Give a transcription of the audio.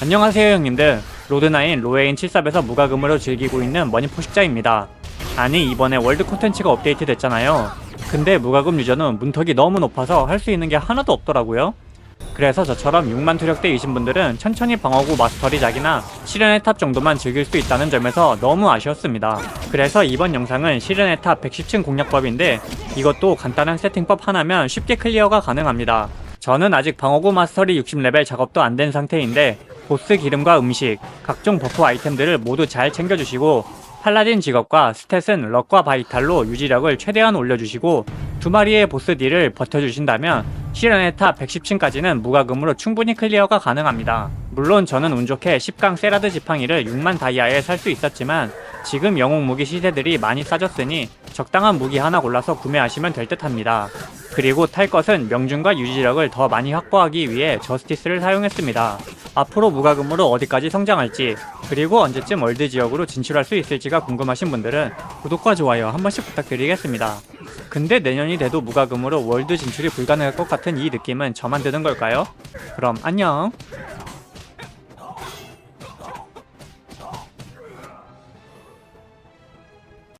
안녕하세요 형님들 로드나인 로에인 73에서 무과금으로 즐기고 있는 머니포식자입니다 아니 이번에 월드 콘텐츠가 업데이트 됐잖아요 근데 무과금 유저는 문턱이 너무 높아서 할 수 있는 게 하나도 없더라고요 그래서 저처럼 6만 투력대이신 분들은 천천히 방어구 마스터리 작이나 시련의 탑 정도만 즐길 수 있다는 점에서 너무 아쉬웠습니다. 그래서 이번 영상은 시련의 탑 110층 공략법인데 이것도 간단한 세팅법 하나면 쉽게 클리어가 가능합니다. 저는 아직 방어구 마스터리 60레벨 작업도 안 된 상태인데 보스 기름과 음식, 각종 버프 아이템들을 모두 잘 챙겨주시고 팔라딘 직업과 스탯은 럭과 바이탈로 유지력을 최대한 올려주시고 두 마리의 보스 딜을 버텨주신다면 시련의 탑 110층까지는 무과금으로 충분히 클리어가 가능합니다. 물론 저는 운 좋게 10강 세라드 지팡이를 6만 다이아에 살 수 있었지만 지금 영웅 무기 시세들이 많이 싸졌으니 적당한 무기 하나 골라서 구매하시면 될 듯 합니다. 그리고 탈 것은 명중과 유지력을 더 많이 확보하기 위해 저스티스를 사용했습니다. 앞으로 무과금으로 어디까지 성장할지 그리고 언제쯤 월드 지역으로 진출할 수 있을지가 궁금하신 분들은 구독과 좋아요 한 번씩 부탁드리겠습니다. 근데 내년이 돼도 무과금으로 월드 진출이 불가능할 것 같은 이 느낌은 저만 드는 걸까요? 그럼 안녕!